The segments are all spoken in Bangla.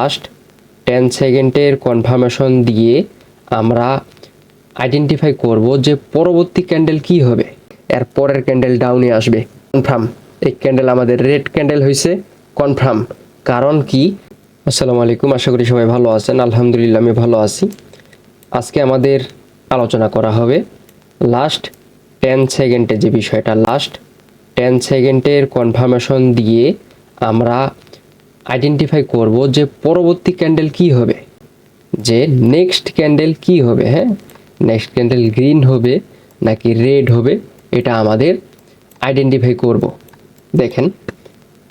লাস্ট টেন সেকেন্ডের কনফার্মেশন দিয়ে আমরা আইডেন্টিফাই করব যে পরবর্তী ক্যান্ডেল কি হবে। এর পরের ক্যান্ডেল ডাউনে আসবে। কনফার্ম এই ক্যান্ডেল আমাদের রেড ক্যান্ডেল হয়েছে কনফার্ম কারণ কি? আসসালামু আলাইকুম। আশা করি সবাই ভালো আছেন। আলহামদুলিল্লাহ, আমি ভালো আছি। আজকে আমাদের আলোচনা করা হবে লাস্ট টেন সেকেন্ডে যে বিষয়টা। লাস্ট টেন সেকেন্ডের কনফার্মেশন দিয়ে আমরা আইডেন্টিফাই করব যে পরবর্তী ক্যান্ডেল কি হবে? যে নেক্সট ক্যান্ডেল কি হবে হ্যাঁ? নেক্সট ক্যান্ডেল গ্রিন হবে নাকি রেড হবে, এটা আমাদের আইডেন্টিফাই করব। দেখেন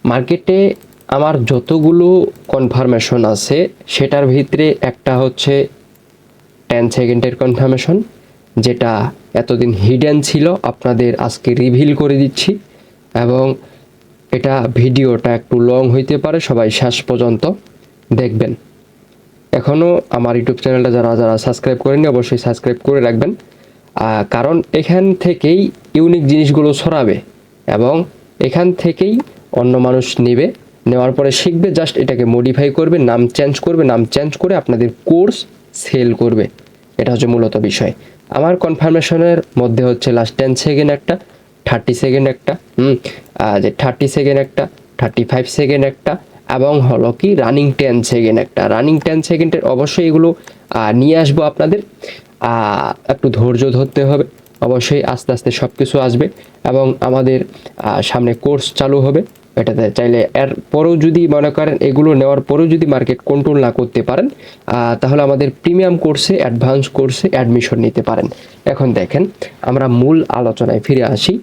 মার্কেটে আমার যতগুলো কনফার্মেশন আছে, সেটার ভিতরে একটা হচ্ছে টেন সেকেন্ডের কনফার্মেশন যেটা এতদিন হিডেন ছিল, আপনাদের আজকে রিভিল করে দিচ্ছি। এবং এটা ভিডিওটা একটু লং হইতে পারে, সবাই শেষ পর্যন্ত দেখবেন। এখনও আমার ইউটিউব চ্যানেলটা যারা যারা সাবস্ক্রাইব করেনি অবশ্যই সাবস্ক্রাইব করে রাখবেন। কারণ এখান থেকেই ইউনিক জিনিসগুলো ছড়াবে এবং এখান থেকেই অন্য মানুষ নেবে। নেওয়ার পরে শিখবে জাস্ট এটাকে মডিফাই করবে, নাম চেঞ্জ করবে, নাম চেঞ্জ করে আপনাদের কোর্স সেল করবে। এটা হচ্ছে মূলত বিষয়। আমার কনফার্মেশনের মধ্যে হচ্ছে লাস্ট টেন সেকেন্ড একটা। থার্টি সেকেন্ড একটা, হুম আর যে থার্টি সেকেন্ড একটা থার্টি ফাইভ সেকেন্ড একটা, এবং হলো কি রানিং টেন সেকেন্ড একটা। রানিং টেন সেকেন্ডের অবশ্যই এগুলো নিয়ে আসব আপনাদের। একটু ধৈর্য ধরতে হবে। অবশ্যই আস্তে আস্তে সব কিছু আসবে এবং আমাদের সামনে কোর্স চালু হবে। এটাতে চাইলে এর পরেও যদি মনে করেন এগুলো নেওয়ার পরেও যদি মার্কেট কন্ট্রোল না করতে পারেন তাহলে আমাদের প্রিমিয়াম কোর্সে অ্যাডভান্স কোর্সে অ্যাডমিশন নিতে পারেন। এখন দেখেন, আমরা মূল আলোচনায় ফিরে আসি।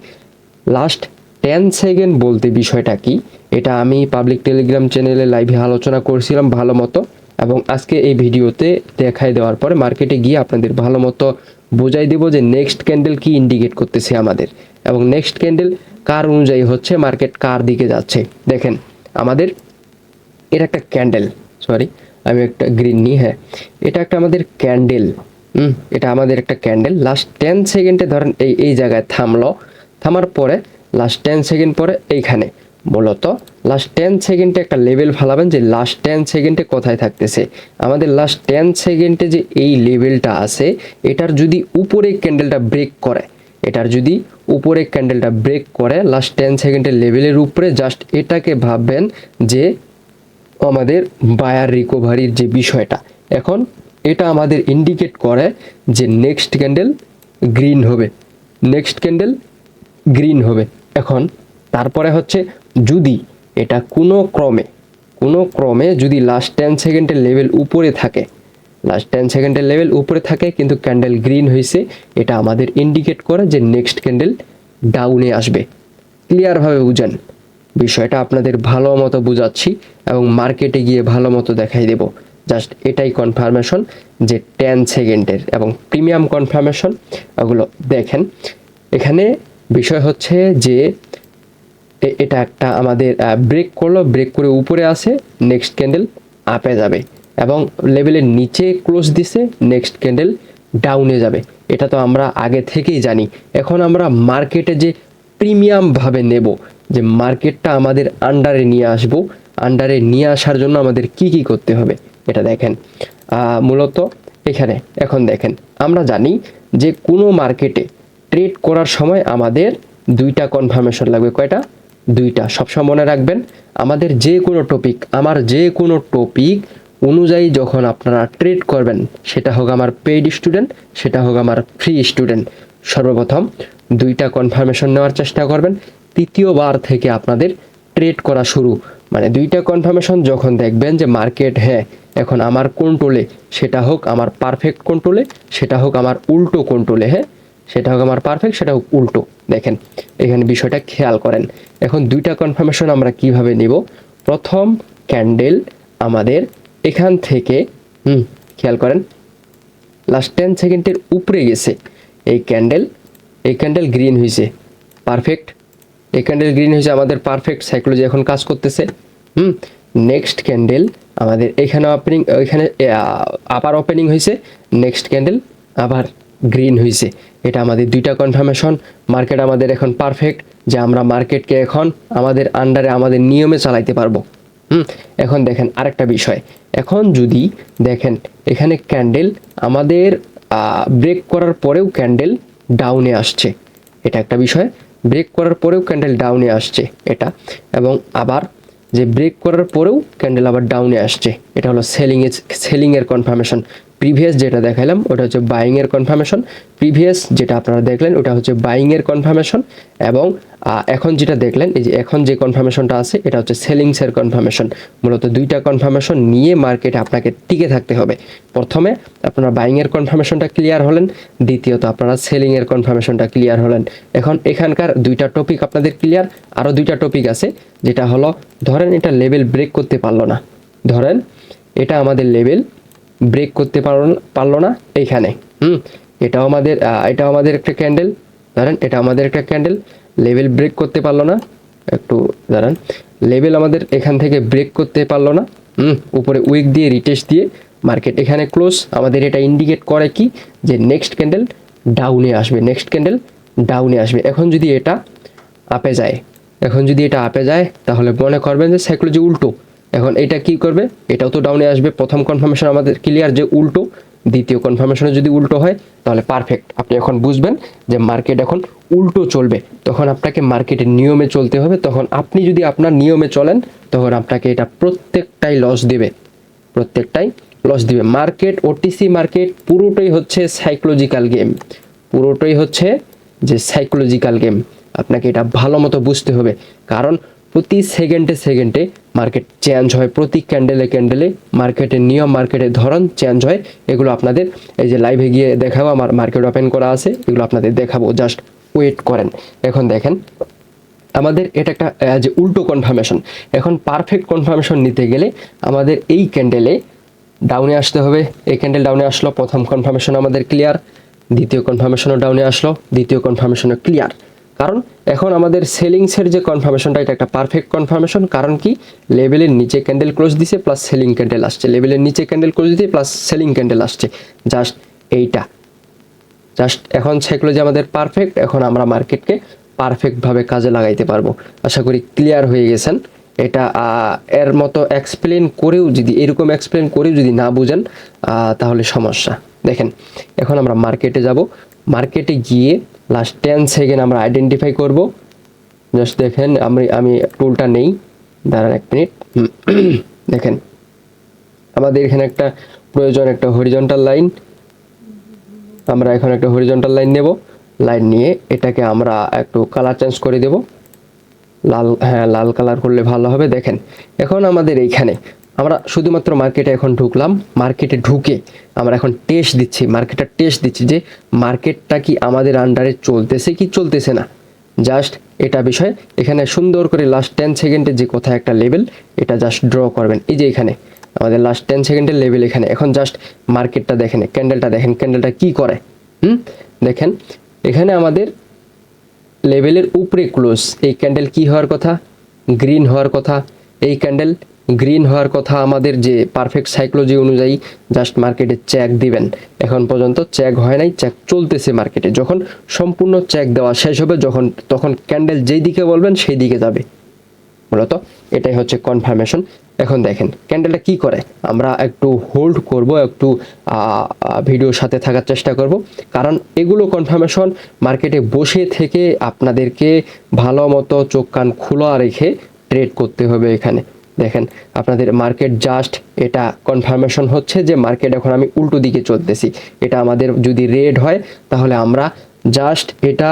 লাস্ট টেন সেকেন্ড বলতে বিষয়টা কি? এটা আমি পাবলিক টেলিগ্রাম চ্যানেলে লাইভে আলোচনা করছিলাম ভালো মতো, এবং আজকে এই ভিডিওতে দেখাই দেওয়ার পরে মার্কেটে গিয়ে আপনাদের ভালো মতো বোঝাই দেবো যে নেক্সট ক্যান্ডেল কি ইন্ডিকেট করতেছে আমাদের। এবং নেক্সট ক্যান্ডেল কার অনুযায়ী হচ্ছে মার্কেট কার দিকে যাচ্ছে? দেখেন, আমাদের এটা একটা ক্যান্ডেল সরি আমি একটা গ্রিন নিই হ্যাঁ। এটা একটা আমাদের ক্যান্ডেল হুম, এটা আমাদের একটা ক্যান্ডেল লাস্ট টেন সেকেন্ডে ধরেন এই এই জায়গায় থামলো, থামার পরে লাস্ট টেন সেকেন্ড পরে এইখানে। মূলত লাস্ট টেন সেকেন্ডে একটা লেভেল ফালাবেন যে লাস্ট টেন সেকেন্ডে কোথায় থাকতেছে। আমাদের লাস্ট টেন সেকেন্ডে যে এই লেভেলটা আছে, এটার যদি উপরে ক্যান্ডেলটা ব্রেক করে এটার যদি উপরে ক্যান্ডেলটা ব্রেক করে লাস্ট টেন সেকেন্ডের লেভেলের উপরে জাস্ট এটাকে ভাববেন যে আমাদের বায়ার রিকভারির যে বিষয়টা, এখন এটা আমাদের ইন্ডিকেট করে যে নেক্সট ক্যান্ডেল গ্রিন হবে নেক্সট ক্যান্ডেল গ্রিন হবে, এখন তারপরে হচ্ছে যদি এটা কোনো ক্রমে কোনো ক্রমে যদি লাস্ট টেন সেকেন্ডের লেভেল উপরে থাকে লাস্ট টেন সেকেন্ডের লেভেল উপরে থাকে, কিন্তু ক্যান্ডেল গ্রিন হয়েছে এটা আমাদের ইন্ডিকেট করে যে নেক্সট ক্যান্ডেল ডাউনে আসবে। ক্লিয়ারভাবে বুঝেন। বিষয়টা আপনাদের ভালো মতো বুঝাচ্ছি এবং মার্কেটে গিয়ে ভালো মতো দেখাই দেব। জাস্ট এটাই কনফার্মেশন যে টেন সেকেন্ডের এবং প্রিমিয়াম কনফার্মেশন ওগুলো দেখেন। এখানে বিষয় হচ্ছে যে এটা একটা আমাদের ব্রেক করল ব্রেক করে উপরে আসে নেক্সট ক্যান্ডেল আপে যাবে। এবং লেভেলের নিচে ক্লোজ দিছে নেক্সট ক্যান্ডেল ডাউনে যাবে। এটা তো আমরা আগে থেকেই জানি। এখন আমরা মার্কেটে যে প্রিমিয়ামভাবে নেব, যে মার্কেটটা আমাদের আন্ডারে নিয়ে আসব আন্ডারে নিয়ে আসার জন্য আমাদের কি কি করতে হবে, এটা দেখেন। মূলত এখানে, এখন দেখেন, আমরা জানি যে কোনো মার্কেটে ট্রেড করার সময় আমাদের দুইটা কনফার্মেশন লাগবে। কয়টা? দুইটা। সবসময় মনে রাখবেন, আমাদের যে কোনো টপিক আমার যে কোনো টপিক অনুযায়ী যখন আপনারা ট্রেড করবেন, সেটা হোক আমার পেইড স্টুডেন্ট সেটা হোক আমার ফ্রি স্টুডেন্ট সর্বপ্রথম দুইটা কনফার্মেশন নেওয়ার চেষ্টা করবেন। তৃতীয়বার থেকে আপনাদের ট্রেড করা শুরু। মানে দুইটা কনফার্মেশন যখন দেখবেন যে মার্কেট হ্যাঁ এখন আমার কন্ট্রোলে সেটা হোক আমার পারফেক্ট কন্ট্রোলে সেটা হোক আমার উল্টো কন্ট্রোলে হ্যাঁ সেটা হোক আমার পারফেক্ট সেটা হোক উল্টো। দেখেন, এখানে বিষয়টা খেয়াল করেন। এখন দুইটা কনফার্মেশন আমরা কীভাবে নিব? প্রথম ক্যান্ডেল আমাদের এখান থেকে, হুম, খেয়াল করেন লাস্ট টেন সেকেন্ডের উপরে গেছে। এই ক্যান্ডেল এই ক্যান্ডেল গ্রিন হয়েছে পারফেক্ট এই ক্যান্ডেল গ্রিন হয়েছে আমাদের পারফেক্ট সাইকোলজি এখন কাজ করতেছে। হুম নেক্সট ক্যান্ডেল আমাদের এখানে ওপেনিং এখানে আবার ওপেনিং হয়েছে নেক্সট ক্যান্ডেল আবার গ্রিন হয়েছে এটা আমাদের দুইটা কনফার্মেশন মার্কেট আমাদের এখন পারফেক্ট যে আমরা মার্কেটকে এখন আমাদের আন্ডারে আমাদের নিয়মে চালাইতে পারব। এখন দেখেন আরেকটা বিষয়। এখন যদি দেখেন এখানে ক্যান্ডেল আমাদের ব্রেক করার পরেও ক্যান্ডেল ডাউনে আসছে। এটা একটা বিষয়। ব্রেক করার পরেও ক্যান্ডেল ডাউনে আসছে এটা। এবং আবার যে ব্রেক করার পরেও ক্যান্ডেল আবার ডাউনে আসছে। এটা হলো সেলিং এর সেলিং এর কনফার্মেশন প্রিভিয়াস যেটা দেখালাম ওটা হচ্ছে বাইং এর কনফার্মেশন প্রিভিয়াস যেটা আপনারা দেখলেন, ওটা হচ্ছে বাইং এর কনফার্মেশন এবং এখন যেটা দেখলেন, এই যে এখন যে কনফার্মেশনটা আছে, এটা হচ্ছে সেলিংস এর কনফার্মেশন মূলত দুইটা কনফার্মেশন নিয়ে মার্কেটে আপনাকে টিকে থাকতে হবে। প্রথমে আপনারা বাইং এর কনফার্মেশনটা ক্লিয়ার হলেন, দ্বিতীয়ত আপনারা সেলিং এর কনফার্মেশনটা ক্লিয়ার হলেন। এখন এখানকার দুইটা টপিক আপনাদের ক্লিয়ার আরও দুইটা টপিক আছে, যেটা হলো, ধরেন এটা লেভেল ব্রেক করতে পারল না। ধরেন, এটা আমাদের লেভেল ব্রেক করতে পারল না এইখানে। হুম? এটাও আমাদের এটাও আমাদের একটা ক্যান্ডেল ধরেন এটা আমাদের একটা ক্যান্ডেল লেভেল ব্রেক করতে পারল না। একটু দাঁড়ান। লেভেল আমাদের এখান থেকে ব্রেক করতে পারল না। হুম? উপরে উইক দিয়ে রিটেস্ট দিয়ে মার্কেট এখানে ক্লোজ আমাদের এটা ইন্ডিকেট করে কি? যে নেক্সট ক্যান্ডেল ডাউনে আসবে। নেক্সট ক্যান্ডেল ডাউনে আসবে। এখন যদি এটা আপে যায়, এখন যদি এটা আপে যায়, তাহলে মনে করবেন যে সাইকোলজি উল্টো। এখন এটা কি করবে? এটাও তো ডাউনে আসবে। প্রথম কনফার্মেশন আমাদের ক্লিয়ার যে উল্টো, দ্বিতীয় কনফার্মেশনে যদি উল্টো হয়, তাহলে পারফেক্ট আপনি এখন বুঝবেন যে মার্কেট এখন উল্টো চলবে। তখন আপনাকে মার্কেটের নিয়মে চলতে হবে। তখন আপনি যদি আপনার নিয়মে চলেন, তখন আপনাকে এটা প্রত্যেকটাই লস দেবে। প্রত্যেকটাই লস দিবে। মার্কেট ওটিসি মার্কেট পুরোটাই হচ্ছে সাইকোলজিক্যাল গেম পুরোটাই হচ্ছে যে সাইকোলজিক্যাল গেম আপনাকে এটা ভালো মতো বুঝতে হবে। কারণ প্রতি সেকেন্ডে সেকেন্ডে মার্কেট চেঞ্জ হয়, প্রতি ক্যান্ডেলে ক্যান্ডেলে মার্কেটের নিয়ম মার্কেটের ধরন চেঞ্জ হয়। এগুলো আপনাদের এই যে লাইভে গিয়ে দেখাবো, আমার মার্কেট ওপেন করা আছে, এগুলো আপনাদের দেখাবো। জাস্ট ওয়েট করেন। এখন দেখেন, আমাদের এটা একটা যে উল্টো কনফার্মেশন এখন পারফেক্ট কনফার্মেশন নিতে গেলে আমাদের এই ক্যান্ডেলে ডাউনে আসতে হবে। এই ক্যান্ডেল ডাউনে আসলো, প্রথম কনফার্মেশন আমাদের ক্লিয়ার দ্বিতীয় কনফার্মেশনও ডাউনে আসলো, দ্বিতীয় কনফার্মেশনও ক্লিয়ার কারণ এখন আমাদের সেলিংসের যে কনফার্মেশনটা এটা একটা পারফেক্ট কনফার্মেশন কারণ কি? লেভেলের নিচে ক্যান্ডেল ক্লোজ দিছে প্লাস সেলিং ক্যান্ডেল আসছে। লেভেলের নিচে ক্যান্ডেল ক্লোজ দিতে প্লাস সেলিং ক্যান্ডেল আসছে। জাস্ট এইটা। জাস্ট এখন সাইকোলজি আমাদের পারফেক্ট এখন আমরা মার্কেটকে পারফেক্টভাবে কাজে লাগাইতে পারব। আশা করি ক্লিয়ার হয়ে গেছেন। এটা এর মতো এক্সপ্লেন করেও যদি, এরকম এক্সপ্লেন করেও যদি না বুঝেন তাহলে সমস্যা। দেখেন, এখন আমরা মার্কেটে যাব। মার্কেটে গিয়ে লাস্ট টেন সেকেন্ড আমরা আইডেন্টিফাই করব। জাস্ট দেখেন, আমি আমি টুলটা নেই। দাঁড়ান এক মিনিট দেখেন, আমাদের এখানে একটা প্রয়োজন, একটা হরিজন্টাল লাইন আমরা এখন একটা হরিজন্টাল লাইন নেব। লাইন নিয়ে এটাকে আমরা একটু কালার চেঞ্জ করে দেব। লাল হ্যাঁ লাল কালার করলে ভালো হবে। দেখেন, এখন আমাদের এইখানে আমরা শুধুমাত্র মার্কেটে এখন ঢুকলাম। মার্কেটে ঢুকে আমরা এখন টেস্ট দিচ্ছি। মার্কেটটা টেস্ট দিচ্ছি যে মার্কেটটা কি আমাদের আন্ডারে চলতেছে কি চলতেছে না। জাস্ট এটা বিষয়। এখানে সুন্দর করে লাস্ট টেন সেকেন্ডের যে কোথায় একটা লেভেল এটা জাস্ট ড্র করবেন। এই যে এখানে, আমাদের লাস্ট টেন সেকেন্ডের লেভেল এখানে। এখন জাস্ট মার্কেটটা দেখেন ক্যান্ডেলটা দেখেন ক্যান্ডেলটা কি করে? হুম? দেখেন, এখানে আমাদের লেভেলের উপরে ক্লোজ এই ক্যান্ডেল কি হওয়ার কথা? গ্রিন হওয়ার কথা। এই ক্যান্ডেল গ্রিন হওয়ার কথা আমাদের যে পারফেক্ট সাইকোলজি অনুযায়ী জাস্ট মার্কেটে চেক দিবেন। এখন পর্যন্ত চেক হয় নাই চেক চলতেছে মার্কেটে যখন সম্পূর্ণ চেক দেওয়া শেষ হবে, যখন, তখন ক্যান্ডেল যেই দিকে বলবেন, সেই দিকে যাবে। মূলত এটাই হচ্ছে কনফার্মেশন এখন দেখেন ক্যান্ডেলটা কি করে? আমরা একটু হোল্ড করব, একটু ভিডিওর সাথে থাকার চেষ্টা করব। কারণ এগুলো কনফার্মেশন মার্কেটে বসে থেকে আপনাদেরকে ভালো মতো চোখ কান খোলা রেখে ট্রেড করতে হবে এখানে। দেখেন, আপনাদের মার্কেট জাস্ট এটা কনফার্মেশন হচ্ছে যে মার্কেট এখন আমি উল্টো দিকে চলতেছি। এটা আমাদের যদি রেড হয়, তাহলে আমরা জাস্ট এটা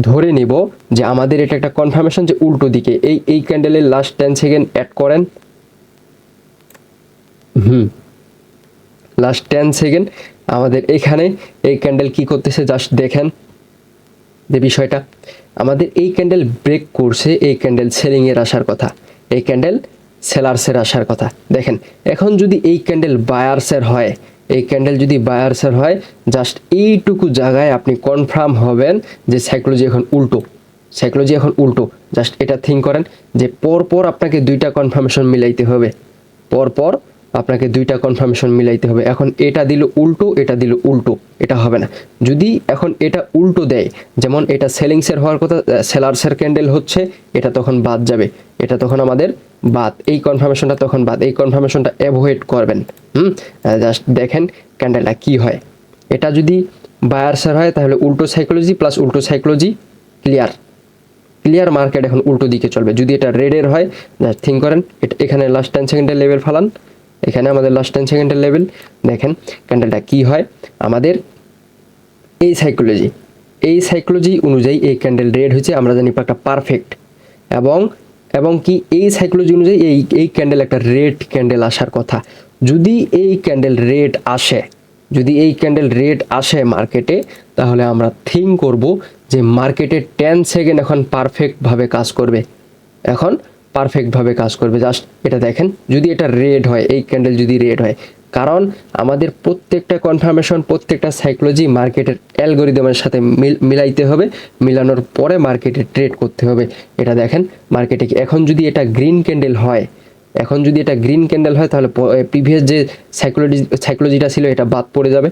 ধরে নিব যে আমাদের এটা একটা কনফার্মেশন যে উল্টো দিকে। এই এই ক্যান্ডেলের লাস্ট টেন সেকেন্ড অ্যাড করেন। হুম। লাস্ট টেন সেকেন্ড আমাদের এখানে এই ক্যান্ডেল কি করতেছে জাস্ট দেখেন যে বিষয়টা। আমাদের এই ক্যান্ডেল ব্রেক করছে, এই ক্যান্ডেল সেলিংয়ের আসার কথা। এই ক্যান্ডেল সেলার্সের আসার কথা। দেখেন, এখন যদি এই ক্যান্ডেল বায়ার্সের হয়, এই ক্যান্ডেল যদি বায়ার্সের হয়, জাস্ট এইটুকু জায়গায় আপনি কনফার্ম হবেন যে সাইকোলজি এখন উল্টো। সাইকোলজি এখন উল্টো। জাস্ট এটা থিঙ্ক করেন যে পর পর আপনাকে দুইটা কনফার্মেশন মিলাইতে হবে। পর পর আপনাকে দুইটা কনফার্মেশন মিলাইতে হবে। এখন এটা দিল উল্টো, এটা দিল উল্টো। এটা হবে না। যদি এখন এটা উল্টো দেয়, যেমন এটা সেলিংসের হওয়ার কথা সেলার্সের ক্যান্ডেল হচ্ছে, এটা তখন বাদ যাবে। এটা তখন আমাদের বাদ। এই কনফার্মেশনটা তখন বাদ। এই কনফার্মেশনটা অ্যাভয়েড করবেন। হুম? জাস্ট দেখেন ক্যান্ডেলটা কি হয়। এটা যদি বায়ার্সের হয়, তাহলে উল্টো সাইকোলজি প্লাস উল্টো সাইকোলজি ক্লিয়ার ক্লিয়ার মার্কেট এখন উল্টো দিকে চলবে। যদি এটা রেডের হয় জাস্ট থিঙ্ক করেন, এটা এখানে লাস্ট টেন সেকেন্ডের লেভেল ফালান। এখানে আমাদের লাস্ট টেন সেকেন্ডের লেভেল দেখেন ক্যান্ডেলটা কি হয়? আমাদের এই সাইকোলজি এই সাইকোলজি অনুযায়ী এই ক্যান্ডেল রেড হয়েছে, আমরা জানি একটা পারফেক্ট এবং এবং কি এই সাইকোলজি অনুযায়ী এই এই ক্যান্ডেল একটা রেড ক্যান্ডেল আসার কথা। যদি এই ক্যান্ডেল রেড আসে, যদি এই ক্যান্ডেল রেড আসে মার্কেটে তাহলে আমরা থিঙ্ক করব যে মার্কেটে টেন সেকেন্ড এখন পারফেক্টভাবে কাজ করবে। এখন পারফেক্টভাবে কাজ করবে। জাস্ট এটা দেখেন, যদি এটা রেড হয়, এই ক্যান্ডেল যদি রেড হয়, কারণ আমাদের প্রত্যেকটা কনফার্মেশন প্রত্যেকটা সাইকোলজি মার্কেটের অ্যালগোরিদমের সাথে মিল- মিলাইতে হবে, মিলানোর পরে মার্কেটে ট্রেড করতে হবে। এটা দেখেন মার্কেটে এখন যদি এটা গ্রিন ক্যান্ডেল হয়, এখন যদি এটা গ্রিন ক্যান্ডেল হয়, তাহলে প্রিভিয়াস যে সাইকোলজি সাইকোলজিটা ছিল, এটা বাদ পড়ে যাবে।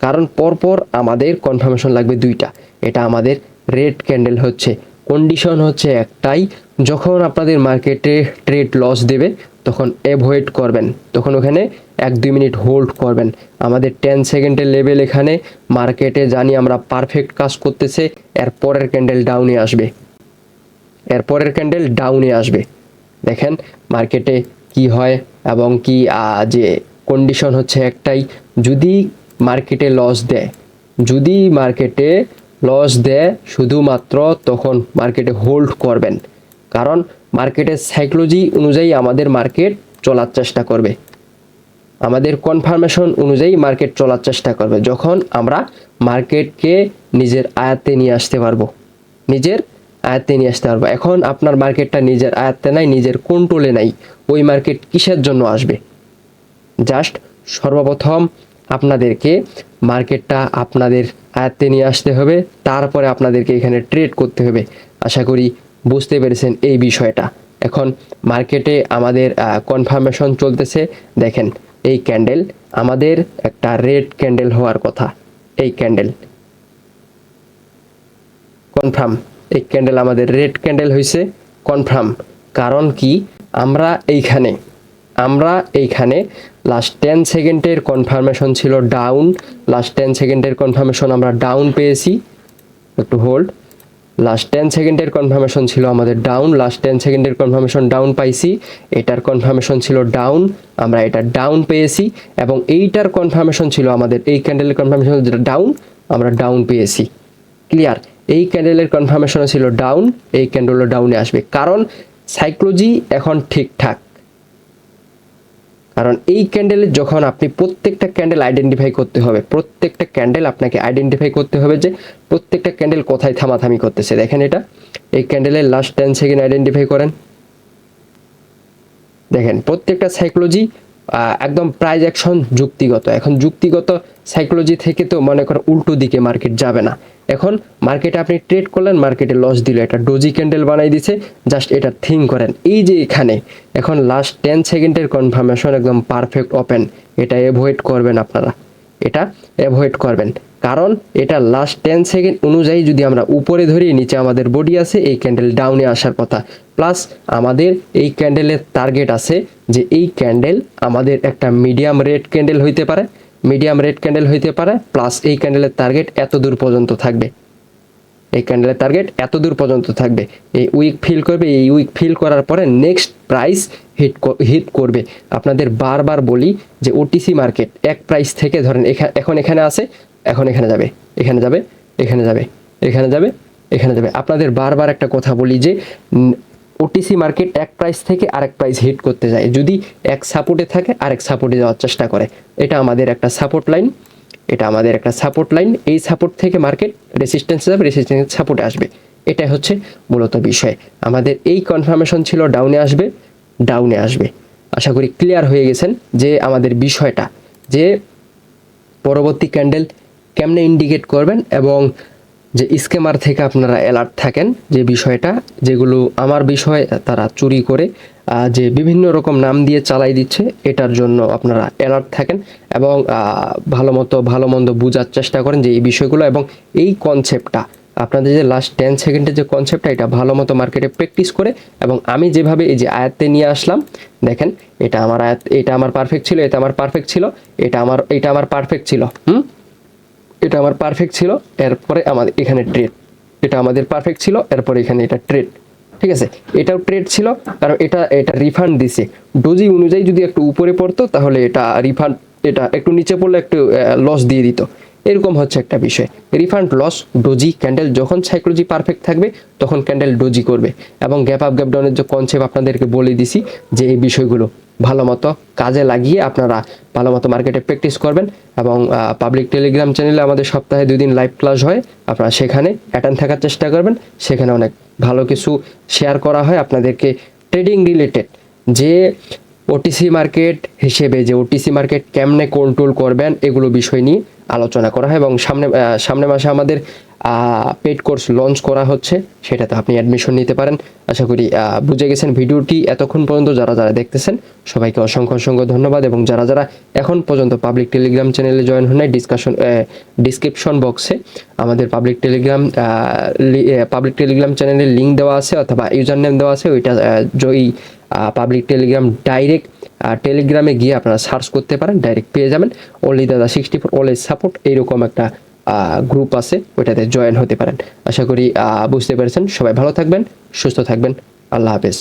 কারণ পরপর আমাদের কনফার্মেশন লাগবে দুইটা। এটা আমাদের রেড ক্যান্ডেল হচ্ছে। কন্ডিশন হচ্ছে একটাই যখন আপনাদের মার্কেটে ট্রেড লস দেবে, তখন অ্যাভয়েড করবেন। তখন ওখানে এক দুই মিনিট হোল্ড করবেন। আমাদের টেন সেকেন্ডের লেভেল এখানে মার্কেটে জানি আমরা পারফেক্ট কাজ করতেছে, এর পরের ক্যান্ডেল ডাউনে আসবে। এর পরের ক্যান্ডেল ডাউনে আসবে। দেখেন মার্কেটে কি হয় এবং কি যে কন্ডিশন হচ্ছে একটাই, যদি মার্কেটে লস দেয়, যদি মার্কেটে লস দেয়, শুধুমাত্র তখন মার্কেটে হোল্ড করবেন। কারণ মার্কেটের সাইকোলজি অনুযায়ী আমাদের মার্কেট চলার চেষ্টা করবে। আমাদের কনফার্মেশন অনুযায়ী মার্কেট চলার চেষ্টা করবে, যখন আমরা মার্কেটকে নিজের আয়াত্তে নিয়ে আসতে পারব। নিজের আয়াত্তে নিয়ে আসতে পারব। এখন আপনার মার্কেটটা নিজের আয়াত্তে নাই, নিজের কন্ট্রোলে নাই। ওই মার্কেট কিসের জন্য আসবে? জাস্ট সর্বপ্রথম আপনাদেরকে মার্কেটটা আপনাদের আয়ত্তে নিয়ে আসতে হবে, তারপরে আপনাদেরকে এখানে ট্রেড করতে হবে। আশা করি বুঝতে পেরেছেন এই বিষয়টা। এখন মার্কেটে আমাদের কনফার্মেশন চলতেছে। দেখেন, এই ক্যান্ডেল আমাদের একটা রেড ক্যান্ডেল হওয়ার কথা। এই ক্যান্ডেল কনফার্ম এই ক্যান্ডেল আমাদের রেড ক্যান্ডেল হয়েছে কনফার্ম কারণ কি? আমরা এইখানে আমরা এইখানে লাস্ট টেন সেকেন্ডের কনফার্মেশন ছিল ডাউন লাস্ট টেন সেকেন্ডের কনফার্মেশন আমরা ডাউন পেয়েছি। একটু হোল্ড লাস্ট টেন সেকেন্ডের কনফার্মেশন ছিল আমাদের ডাউন লাস্ট টেন সেকেন্ডের কনফার্মেশন ডাউন পাইছি, এটার কনফার্মেশন ছিল ডাউন আমরা এটা ডাউন পেয়েছি, এবং এইটার কনফার্মেশন ছিল আমাদের, এই ক্যান্ডেলের কনফার্মেশন ডাউন আমরা ডাউন পেয়েছি। ক্লিয়ার এই ক্যান্ডেলের কনফার্মেশন ছিল ডাউন এই ক্যান্ডেলও ডাউনে আসবে। কারণ সাইকোলজি এখন ঠিকঠাক। কারণ এই ক্যান্ডেলে যখন আপনি প্রত্যেকটা ক্যান্ডেল আইডেন্টিফাই করতে হবে, প্রত্যেকটা ক্যান্ডেল আপনাকে আইডেন্টিফাই করতে হবে যে প্রত্যেকটা ক্যান্ডেল কোথায় থামাথামি করতেছে। দেখেন এটা, এই ক্যান্ডেলের লাস্ট টেন সেকেন্ড আইডেন্টিফাই করেন। দেখেন, প্রত্যেকটা সাইকোলজি একদম প্রাইজ অ্যাকশন যুক্তিগত। এখন যুক্তিগত সাইকোলজি থেকে তো মনে করেন উল্টো দিকে মার্কেট যাবে না। এখন মার্কেটে আপনি ট্রেড করলেন মার্কেটে লস দিল এটা ডোজি ক্যান্ডেল বানাই দিছে জাস্ট এটা থিঙ্ক করেন। এই যে এখানে, এখন লাস্ট টেন সেকেন্ডের কনফার্মেশন একদম পারফেক্ট ওপেন এটা অ্যাভয়েড করবেন আপনারা। এটা অ্যাভয়েড করবেন। কারণ এটা লাস্ট টেন সেকেন্ড অনুযায়ী যদি আমরা উপরে ধরি, নিচে আমাদের বডি আছে, এই ক্যান্ডেল ডাউনে আসার কথা। প্লাস আমাদের এই ক্যান্ডেলের টার্গেট আছে যে এই ক্যান্ডেল আমাদের একটা মিডিয়াম রেড ক্যান্ডেল হইতে পারে। মিডিয়াম রেড ক্যান্ডেল হইতে পারে, প্লাস এই ক্যান্ডেলের টার্গেট এত দূর পর্যন্ত থাকবে। এই ক্যান্ডেলের টার্গেট এত দূর পর্যন্ত থাকবে। এই উইক ফিল করবে, এই উইক ফিল করার পরে নেক্সট প্রাইস হিট হিট করবে। আপনাদের বারবার বলি যে ওটিসি মার্কেট, এক প্রাইস থেকে ধরেন এখা- এখন এখানে আছে, এখন এখানে যাবে এখানে যাবে এখানে যাবে এখানে যাবে এখানে যাবে। আপনাদের বারবার একটা কথা বলি যে ওটিসি মার্কেট এক প্রাইস থেকে আরেক প্রাইস হিট করতে যায়। যদি এক সাপোর্টে থাকে, আরেক সাপোর্টে যাওয়ার চেষ্টা করে। এটা আমাদের একটা সাপোর্ট লাইন এটা আমাদের একটা সাপোর্ট লাইন এই সাপোর্ট থেকে মার্কেট রেসিস্ট্যান্স যাবে রেসিস্ট্যান্স সাপোর্টে আসবে। এটাই হচ্ছে মূলত বিষয়। আমাদের এই কনফার্মেশন ছিল ডাউনে আসবে ডাউনে আসবে। আশা করি ক্লিয়ার হয়ে গেছেন যে আমাদের বিষয়টা, যে পরবর্তী ক্যান্ডেল কেমনে ইন্ডিকেট করবেন এবং যে স্কেমার থেকে আপনারা অ্যালার্ট থাকেন যে বিষয়টা, যেগুলো আমার বিষয়, তারা চুরি করে যে বিভিন্ন রকম নাম দিয়ে চালাই দিচ্ছে, এটার জন্য আপনারা অ্যালার্ট থাকেন এবং ভালো মতো, ভালো মন্দ বোঝার চেষ্টা করেন যে এই বিষয়গুলো এবং এই কনসেপ্টটা আপনাদের যে লাস্ট টেন সেকেন্ডের যে কনসেপ্টটা এটা ভালো মতো মার্কেটে প্র্যাকটিস করে এবং আমি যেভাবে এই যে আয়াতে নিয়ে আসলাম, দেখেন, এটা আমার আয়াত, এটা আমার পারফেক্ট ছিল, এটা আমার পারফেক্ট ছিল, এটা আমার এটা আমার পারফেক্ট ছিল, হুম? এটা আমার পারফেক্ট ছিল, এরপরে আমাদের এখানে ট্রেড এটা আমাদের পারফেক্ট ছিল, এরপরে এখানে এটা ট্রেড ঠিক আছে? এটাও ট্রেড ছিল, কারণ এটা এটা রিফান্ড দিছে। ডোজি অনুযায়ী যদি একটু উপরে পড়তো, তাহলে এটা রিফান্ড এটা একটু নিচে পড়লে একটু লস দিয়ে দিত। এরকম হচ্ছে একটা বিষয়। রিফান্ড লস ডোজি ক্যান্ডেল যখন সাইকোলজি পারফেক্ট থাকবে, তখন ক্যান্ডেল ডোজি করবে। এবং গ্যাপ আপ গ্যাপ ডাউনের যে কনসেপ্ট আপনাদেরকে বলে দিছি, যে এই বিষয়গুলো ভালো মতো কাজে লাগিয়ে আপনারা ভালো মতো মার্কেটে প্র্যাকটিস করবেন এবং পাবলিক টেলিগ্রাম চ্যানেলে আমাদের সপ্তাহে দুই দিন লাইভ ক্লাস হয়। আপনারা সেখানে অ্যাটেন্ড থাকার চেষ্টা করবেন। সেখানে অনেক ভালো কিছু শেয়ার করা হয় আপনাদেরকে। ট্রেডিং রিলেটেড যে ওটিসি মার্কেট হিসেবে যে ওটিসি মার্কেট কেমনে কন্ট্রোল করবেন, এগুলো বিষয় নিয়ে আলোচনা করা হয় এবং সামনে সামনে মাসে আমাদের পেড কোর্স লঞ্চ করা হচ্ছে, সেটাতে আপনি অ্যাডমিশন নিতে পারেন। আশা করি বুঝে গেছেন ভিডিওটি এতক্ষণ পর্যন্ত যারা যারা দেখতেছেন, সবাইকে অসংখ্য অসংখ্য ধন্যবাদ এবং যারা যারা এখন পর্যন্ত পাবলিক টেলিগ্রাম চ্যানেলে জয়েন হন ডিসকাশন ডিসক্রিপশন বক্সে আমাদের পাবলিক টেলিগ্রাম পাবলিক টেলিগ্রাম চ্যানেলের লিঙ্ক দেওয়া আছে অথবা ইউজার নেম দেওয়া আছে, ওইটা জয়ী পাবলিক টেলিগ্রাম ডাইরেক্ট টেলিগ্রামে গিয়ে আপনারা সার্চ করতে পারেন ডাইরেক্ট পেয়ে যাবেন। অনলি দাদা সিক্সটি ফোর অলওয়েজ সাপোর্ট এইরকম একটা গ্রুপ আছে, ওইটাতে জয়েন হতে পারেন। আশা করি বুঝতে পেরেছেন। সবাই ভালো থাকবেন, সুস্থ থাকবেন। আল্লাহ হাফেজ।